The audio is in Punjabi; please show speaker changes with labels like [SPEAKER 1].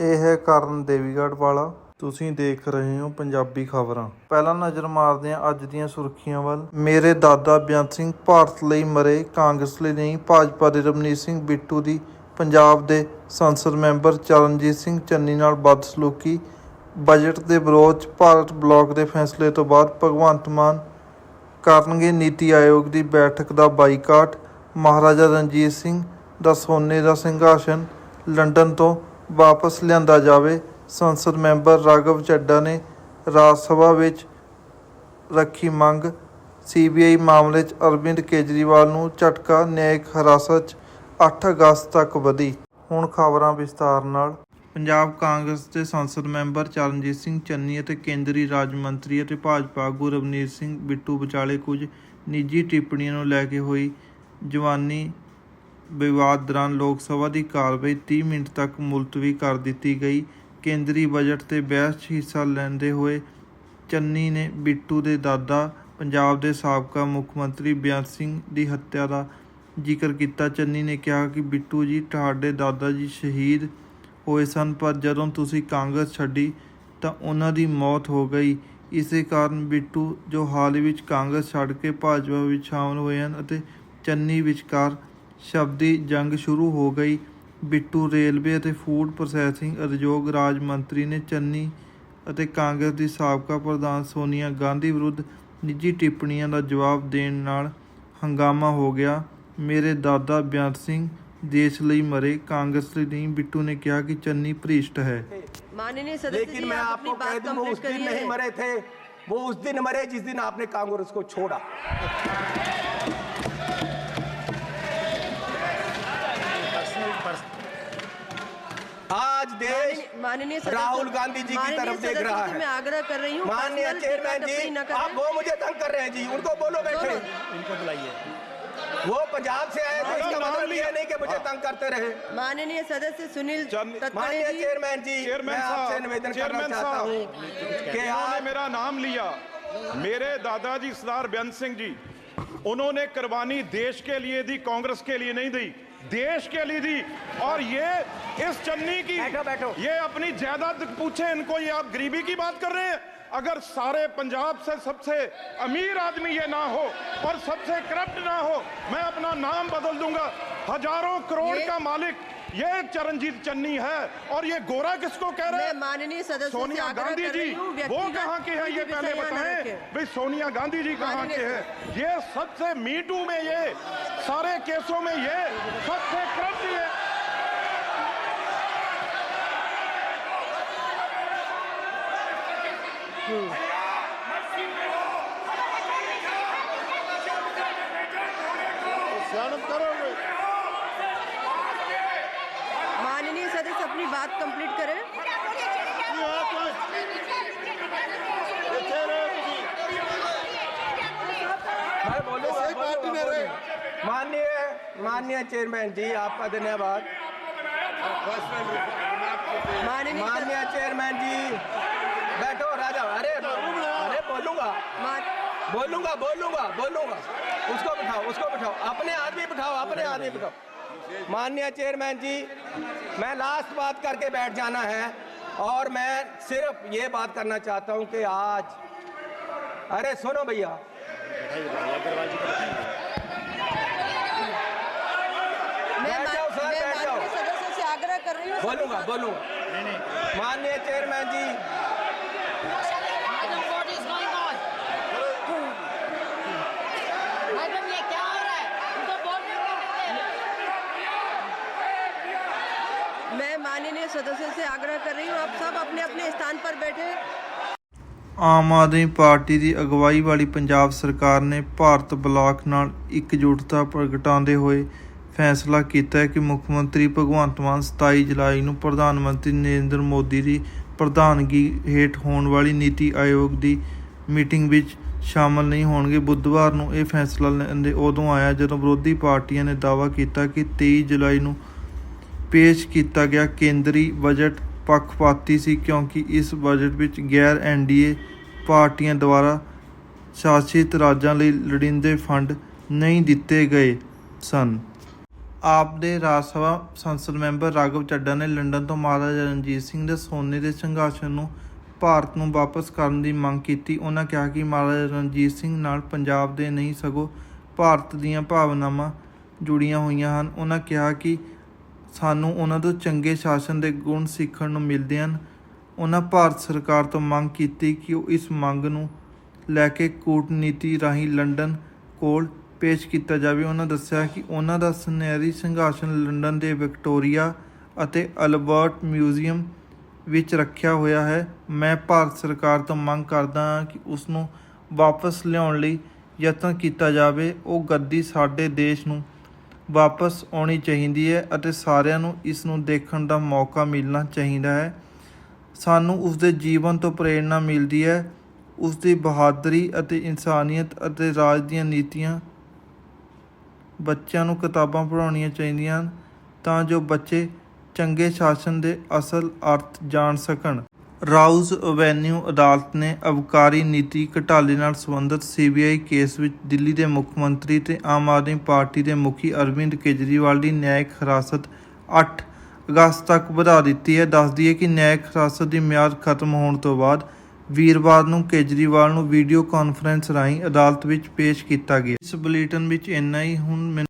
[SPEAKER 1] ਇਹ ਹੈ ਕਰਨ ਦੇਵੀਗੜ੍ਹ ਵਾਲਾ। ਤੁਸੀਂ ਦੇਖ ਰਹੇ ਹੋ ਪੰਜਾਬੀ ਖਬਰਾਂ। ਪਹਿਲਾਂ ਨਜ਼ਰ ਮਾਰਦੇ ਹਾਂ ਅੱਜ ਦੀਆਂ ਸੁਰਖੀਆਂ ਵੱਲ। ਮੇਰੇ ਦਾਦਾ ਬੇਅੰਤ ਸਿੰਘ ਭਾਰਤ ਲਈ ਮਰੇ ਕਾਂਗਰਸ ਲਈ ਨਹੀਂ, ਭਾਜਪਾ ਦੇ ਰਮਨੀਤ ਸਿੰਘ ਬਿੱਟੂ ਦੀ, ਪੰਜਾਬ ਦੇ ਸੰਸਦ ਮੈਂਬਰ ਚਰਨਜੀਤ ਸਿੰਘ ਚੰਨੀ ਨਾਲ ਬਦਸਲੂਕੀ। ਬਜਟ ਦੇ ਵਿਰੋਧ 'ਚ ਭਾਰਤ ਬਲਾਕ ਦੇ ਫੈਸਲੇ ਤੋਂ ਬਾਅਦ ਭਗਵੰਤ ਮਾਨ ਕਰਨਗੇ ਨੀਤੀ ਆਯੋਗ ਦੀ ਬੈਠਕ ਦਾ ਬਾਈਕਾਟ। ਮਹਾਰਾਜਾ ਰਣਜੀਤ ਸਿੰਘ ਦਾ ਸੋਨੇ ਦਾ ਸਿੰਘਾਸਨ, ਲੰਡਨ ਤੋਂ ਵਾਪਸ ਲਿਆਂਦਾ ਜਾਵੇ। ਸੰਸਦ ਮੈਂਬਰ ਰਾਘਵ ਚੱਡਾ ਨੇ ਰਾਜ ਸਭਾ ਵਿੱਚ ਰੱਖੀ ਮੰਗ। ਸੀਬੀਆਈ ਮਾਮਲੇ 'ਚ ਅਰਵਿੰਦ ਕੇਜਰੀਵਾਲ ਨੂੰ ਝਟਕਾ, ਨਿਆਇਕ ਹਿਰਾਸਤ 'ਚ 8 ਅਗਸਤ ਤੱਕ ਵਧੀ। ਹੁਣ ਖਬਰਾਂ ਵਿਸਤਾਰ ਨਾਲ। ਪੰਜਾਬ ਕਾਂਗਰਸ ਦੇ ਸੰਸਦ ਮੈਂਬਰ ਚਰਨਜੀਤ ਸਿੰਘ ਚੰਨੀ ਅਤੇ ਕੇਂਦਰੀ ਰਾਜ ਮੰਤਰੀ ਅਤੇ ਭਾਜਪਾ ਆਗੂ ਰਵਨੀਤ ਸਿੰਘ ਬਿੱਟੂ ਵਿਚਾਲੇ ਕੁਝ ਨਿੱਜੀ ਟਿੱਪਣੀਆਂ ਨੂੰ ਲੈ ਕੇ ਹੋਈ ਜਵਾਨੀ ਵਿਵਾਦ ਦੌਰਾਨ ਲੋਕ ਸਭਾ ਦੀ ਕਾਰਵਾਈ 30 ਮਿੰਟ ਤੱਕ ਮੁਲਤਵੀ ਕਰ ਦਿੱਤੀ ਗਈ। ਕੇਂਦਰੀ ਬਜਟ ਤੇ ਬਹਿਸ 'ਚ ਹਿੱਸਾ ਲੈਂਦੇ ਹੋਏ ਚੰਨੀ ਨੇ ਬਿੱਟੂ ਦੇ ਦਾਦਾ, ਪੰਜਾਬ ਦੇ ਸਾਬਕਾ ਮੁੱਖ ਮੰਤਰੀ ਬੇਅੰਤ ਸਿੰਘ ਦੀ ਹੱਤਿਆ ਦਾ ਜ਼ਿਕਰ ਕੀਤਾ। ਚੰਨੀ ਨੇ ਕਿਹਾ ਕਿ ਬਿੱਟੂ ਜੀ, ਤੁਹਾਡੇ ਦਾਦਾ ਜੀ ਸ਼ਹੀਦ ਹੋਏ ਸਨ, ਪਰ ਜਦੋਂ ਤੁਸੀਂ ਕਾਂਗਰਸ ਛੱਡੀ ਤਾਂ ਉਹਨਾਂ ਦੀ ਮੌਤ ਹੋ ਗਈ। ਇਸੇ ਕਾਰਨ ਬਿੱਟੂ, ਜੋ ਹਾਲ ਹੀ ਵਿੱਚ ਕਾਂਗਰਸ ਛੱਡ ਕੇ ਭਾਜਪਾ ਵਿੱਚ ਸ਼ਾਮਲ ਹੋਏ ਹਨ ਅਤੇ ਚੰਨੀ ਵਿਚਕਾਰ ਸ਼ਬਦੀ ਜੰਗ ਸ਼ੁਰੂ ਹੋ ਗਈ ਬਿੱਟੂ ਰੇਲਵੇ ਅਤੇ ਫੂਡ ਪ੍ਰੋਸੈਸਿੰਗ ਉਦਯੋਗ ਰਾਜ ਮੰਤਰੀ ਨੇ ਚੰਨੀ ਅਤੇ ਕਾਂਗਰਸ ਦੀ ਸਾਬਕਾ ਪ੍ਰਧਾਨ ਸੋਨੀਆ ਗਾਂਧੀ ਵਿਰੁੱਧ ਨਿੱਜੀ ਟਿੱਪਣੀਆਂ ਦਾ ਜਵਾਬ ਦੇਣ ਨਾਲ ਹੰਗਾਮਾ ਹੋ ਗਿਆ ਮੇਰੇ ਦਾਦਾ ਬੇਅੰਤ ਸਿੰਘ ਦੇਸ਼ ਲਈ ਮਰੇ ਕਾਂਗਰਸ ਲਈ ਨਹੀਂ ਬਿੱਟੂ ਨੇ ਕਿਹਾ ਕਿ ਚੰਨੀ ਭ੍ਰਿਸ਼ਟ ਹੈ
[SPEAKER 2] माननीय सदस्य
[SPEAKER 3] लेकिन
[SPEAKER 2] जी
[SPEAKER 3] मैं
[SPEAKER 2] आप अपनी
[SPEAKER 3] आपको कह
[SPEAKER 2] बात
[SPEAKER 3] दूं वो
[SPEAKER 2] कंप्लीट
[SPEAKER 3] उस दिन
[SPEAKER 2] करिए
[SPEAKER 3] नहीं मरे थे वो उस दिन मरे जिस दिन आपने कांग्रेस को छोड़ा آج دیش راہل گاندھی جی کی طرف دیکھ رہا
[SPEAKER 2] ہے۔ میں آگرہ
[SPEAKER 4] کر
[SPEAKER 2] رہی
[SPEAKER 3] ہوں
[SPEAKER 2] ماننیہ
[SPEAKER 3] چیئرمین جی
[SPEAKER 4] آپ
[SPEAKER 3] وہ مجھے
[SPEAKER 4] تنگ
[SPEAKER 3] کر رہے
[SPEAKER 4] ہیں
[SPEAKER 3] جی
[SPEAKER 4] ان
[SPEAKER 3] کو بولو
[SPEAKER 4] بیٹھے۔
[SPEAKER 3] ان
[SPEAKER 4] کو بلائیے۔ وہ پنجاب سے آئے تو اس کا مطلب یہ نہیں کہ مجھے تنگ کرتے رہے۔ ماننی صدر سے سنیل ماننیہ چیئرمین جی میں آپ سے نویدن کرنا
[SPEAKER 3] چاہتا ہوں
[SPEAKER 4] کہ آپ نے میرا نام لیا۔ میرے دادا جی سردار بیان سنگھ جی انہوں نے قربانی دیش کے لیے دی کانگریس کے لیے نہیں دی۔ دیش کے لیے دی۔ اور یہ اس چننی کی بیٹھو
[SPEAKER 2] بیٹھو۔
[SPEAKER 4] یہ اپنی جائیداد پوچھیں ان کو یہ آپ گریبی کی بات کر
[SPEAKER 2] رہے
[SPEAKER 4] ہیں۔
[SPEAKER 2] اگر سارے پنجاب
[SPEAKER 4] سے
[SPEAKER 2] سب
[SPEAKER 4] سے
[SPEAKER 2] امیر
[SPEAKER 4] آدمی
[SPEAKER 2] یہ نہ
[SPEAKER 4] ہو
[SPEAKER 2] اور
[SPEAKER 4] سب سے کرپٹ
[SPEAKER 2] نہ
[SPEAKER 4] ہو
[SPEAKER 2] میں
[SPEAKER 4] اپنا
[SPEAKER 2] نام بدل
[SPEAKER 4] دوں
[SPEAKER 2] گا۔
[SPEAKER 4] ہزاروں کروڑ کا مالک یہ
[SPEAKER 2] چرنجیت
[SPEAKER 4] چننی ہے اور یہ گورا کس کو کہہ رہے ہیں سونیا گاندھی جی وہ
[SPEAKER 2] کہاں کے ہیں یہ پہلے بتائیں۔
[SPEAKER 3] بھئی سونیا گاندھی جی کہاں کے ہیں یہ سب سے
[SPEAKER 2] میٹو
[SPEAKER 3] میں یہ سارے کیسوں میں یہ سب سے
[SPEAKER 2] کرپٹ
[SPEAKER 3] ہے۔ Thank you. بات کمپلیٹ کریں مانیہ چیئرمین جی آپ کا دھنیہ واد مانیہ چیئرمین جی۔ بیٹھو راجا ارے ارے بولوں گا۔ بولوں گا بولوں گا بولوں گا۔ اس کو بٹھاؤ اس کو بٹھاؤ۔ اپنے آدمی
[SPEAKER 2] بٹھاؤ
[SPEAKER 3] اپنے آدمی بٹھاؤ۔
[SPEAKER 2] ماننیا
[SPEAKER 3] چیئرمین جی
[SPEAKER 2] میں لاسٹ بات کر کے بیٹھ جانا
[SPEAKER 3] ہے اور میں صرف یہ
[SPEAKER 5] بات کرنا چاہتا ہوں کہ آج ارے سنو بھیا۔ بولوں گا بولوں۔ مانیہ چیئرمین جی
[SPEAKER 2] मैं माननीय सदस्य से आग्रह कर रही हूँ आप सब अपने अपने स्थान पर बैठे
[SPEAKER 1] ਆਮ ਆਦਮੀ ਪਾਰਟੀ ਦੀ ਅਗਵਾਈ ਵਾਲੀ ਪੰਜਾਬ ਸਰਕਾਰ ਨੇ ਭਾਰਤ ਬਲਾਕ ਨਾਲ ਇਕਜੁੱਟਤਾ ਪ੍ਰਗਟਾਉਂਦੇ ਹੋਏ ਫੈਸਲਾ ਕੀਤਾ ਹੈ ਕਿ ਮੁੱਖ ਮੰਤਰੀ ਭਗਵੰਤ ਮਾਨ 27 ਜੁਲਾਈ ਨੂੰ ਪ੍ਰਧਾਨ ਮੰਤਰੀ ਨਰਿੰਦਰ ਮੋਦੀ ਦੀ ਪ੍ਰਧਾਨਗੀ ਹੇਠ ਹੋਣ ਵਾਲੀ ਨੀਤੀ ਆਯੋਗ ਦੀ ਮੀਟਿੰਗ ਵਿੱਚ ਸ਼ਾਮਲ ਨਹੀਂ ਹੋਣਗੇ ਬੁੱਧਵਾਰ ਨੂੰ ਇਹ ਫੈਸਲਾ ਲੈਂਦੇ ਉਦੋਂ ਆਇਆ ਜਦੋਂ ਵਿਰੋਧੀ ਪਾਰਟੀਆਂ ਨੇ ਦਾਅਵਾ ਕੀਤਾ ਕਿ 23 ਜੁਲਾਈ ਨੂੰ ਪੇਸ਼ ਕੀਤਾ ਗਿਆ। ਕੇਂਦਰੀ ਬਜਟ ਪੱਖਪਾਤੀ ਸੀ ਕਿਉਂਕਿ ਇਸ ਬਜਟ ਵਿੱਚ ਗੈਰ ਐਨਡੀਏ ਪਾਰਟੀਆਂ ਦੁਆਰਾ ਸ਼ਾਸਿਤ ਰਾਜਾਂ ਲਈ ਲੋੜੀਂਦੇ ਫੰਡ ਨਹੀਂ ਦਿੱਤੇ ਗਏ ਸਨ। ਆਪ ਦੇ ਰਾਜ ਸਭਾ ਸੰਸਦ ਮੈਂਬਰ ਰਾਘਵ ਚੱਡਾ ਨੇ ਲੰਡਨ ਤੋਂ ਮਹਾਰਾਜਾ ਰਣਜੀਤ ਸਿੰਘ ਦੇ ਸੋਨੇ ਦੇ ਸੰਘਰਸ਼ਨ ਨੂੰ ਭਾਰਤ ਨੂੰ ਵਾਪਸ ਕਰਨ ਦੀ ਮੰਗ ਕੀਤੀ। ਉਹਨਾਂ ਕਿਹਾ ਕਿ ਮਹਾਰਾਜਾ ਰਣਜੀਤ ਸਿੰਘ ਨਾਲ ਪੰਜਾਬ ਦੇ ਨਹੀਂ ਸਗੋਂ ਭਾਰਤ ਦੀਆਂ ਭਾਵਨਾਵਾਂ ਜੁੜੀਆਂ ਹੋਈਆਂ ਹਨ। ਉਹਨਾਂ ਕਿਹਾ ਕਿ ਸਾਨੂੰ ਉਹਨਾਂ ਤੋਂ ਚੰਗੇ ਸ਼ਾਸਨ ਦੇ ਗੁਣ ਸਿੱਖਣ ਨੂੰ ਮਿਲਦੇ ਹਨ। ਉਹਨਾਂ ਭਾਰਤ ਸਰਕਾਰ ਤੋਂ ਮੰਗ ਕੀਤੀ ਕਿ ਉਹ ਇਸ ਮੰਗ ਨੂੰ ਲੈ ਕੇ ਕੂਟਨੀਤੀ ਰਾਹੀਂ ਲੰਡਨ ਕੋਲ ਪੇਸ਼ ਕੀਤਾ ਜਾਵੇ। ਉਹਨਾਂ ਦੱਸਿਆ ਕਿ ਉਹਨਾਂ ਦਾ ਸੁਨਹਿਰੀ ਸੰਘਰਸ਼ਨ ਲੰਡਨ ਦੇ ਵਿਕਟੋਰੀਆ ਅਤੇ ਅਲਬਰਟ ਮਿਊਜ਼ੀਅਮ ਵਿੱਚ ਰੱਖਿਆ ਹੋਇਆ ਹੈ। ਮੈਂ ਭਾਰਤ ਸਰਕਾਰ ਤੋਂ ਮੰਗ ਕਰਦਾ ਹਾਂ ਕਿ ਉਸ ਨੂੰ ਵਾਪਸ ਲਿਆਉਣ ਲਈ ਯਤਨ ਕੀਤਾ ਜਾਵੇ। ਉਹ ਗੱਦੀ ਸਾਡੇ ਦੇਸ਼ ਨੂੰ ਵਾਪਸ ਆਉਣੀ ਚਾਹੀਦੀ ਹੈ ਅਤੇ ਸਾਰਿਆਂ ਨੂੰ ਇਸ ਨੂੰ ਦੇਖਣ ਦਾ ਮੌਕਾ ਮਿਲਣਾ ਚਾਹੀਦਾ ਹੈ। ਸਾਨੂੰ ਉਸ ਦੇ ਜੀਵਨ ਤੋਂ ਪ੍ਰੇਰਣਾ ਮਿਲਦੀ ਹੈ। ਉਸ ਦੀ ਬਹਾਦਰੀ ਅਤੇ ਇਨਸਾਨੀਅਤ ਅਤੇ ਰਾਜ ਦੀਆਂ ਨੀਤੀਆਂ ਬੱਚਿਆਂ ਨੂੰ ਕਿਤਾਬਾਂ ਪੜ੍ਹਾਉਣੀਆਂ ਚਾਹੀਦੀਆਂ ਹਨ ਤਾਂ ਜੋ ਬੱਚੇ ਚੰਗੇ ਸ਼ਾਸਨ ਦੇ ਅਸਲ ਅਰਥ ਜਾਣ ਸਕਣ। ਰਾਉਜ਼ ਐਵੇਨਿਊ ਅਦਾਲਤ ਨੇ ਅਬਕਾਰੀ ਨੀਤੀ ਘਟਾਲੇ ਨਾਲ ਸੰਬੰਧਿਤ ਸੀਬੀਆਈ ਕੇਸ ਵਿੱਚ ਦਿੱਲੀ ਦੇ ਮੁੱਖ ਮੰਤਰੀ ਤੇ ਆਮ ਆਦਮੀ ਪਾਰਟੀ ਦੇ ਮੁਖੀ ਅਰਵਿੰਦ ਕੇਜਰੀਵਾਲ ਦੀ ਨਿਆਇਕ ਹਿਰਾਸਤ 8 ਅਗਸਤ ਤੱਕ ਵਧਾ ਦਿੱਤੀ ਹੈ। ਦੱਸਦੀ ਹੈ ਕਿ ਨਿਆਇਕ ਹਿਰਾਸਤ ਦੀ ਮਿਆਦ ਖਤਮ ਹੋਣ ਤੋਂ ਬਾਅਦ ਵੀਰਵਾਰ ਨੂੰ ਕੇਜਰੀਵਾਲ ਨੂੰ ਵੀਡੀਓ ਕਾਨਫਰੰਸ ਰਾਹੀਂ ਅਦਾਲਤ ਵਿੱਚ ਪੇਸ਼ ਕੀਤਾ ਗਿਆ। ਇਸ ਬੁਲੇਟਿਨ ਵਿੱਚ ਇੰਨਾ ਹੀ। ਹੁਣ ਮੈਨੂੰ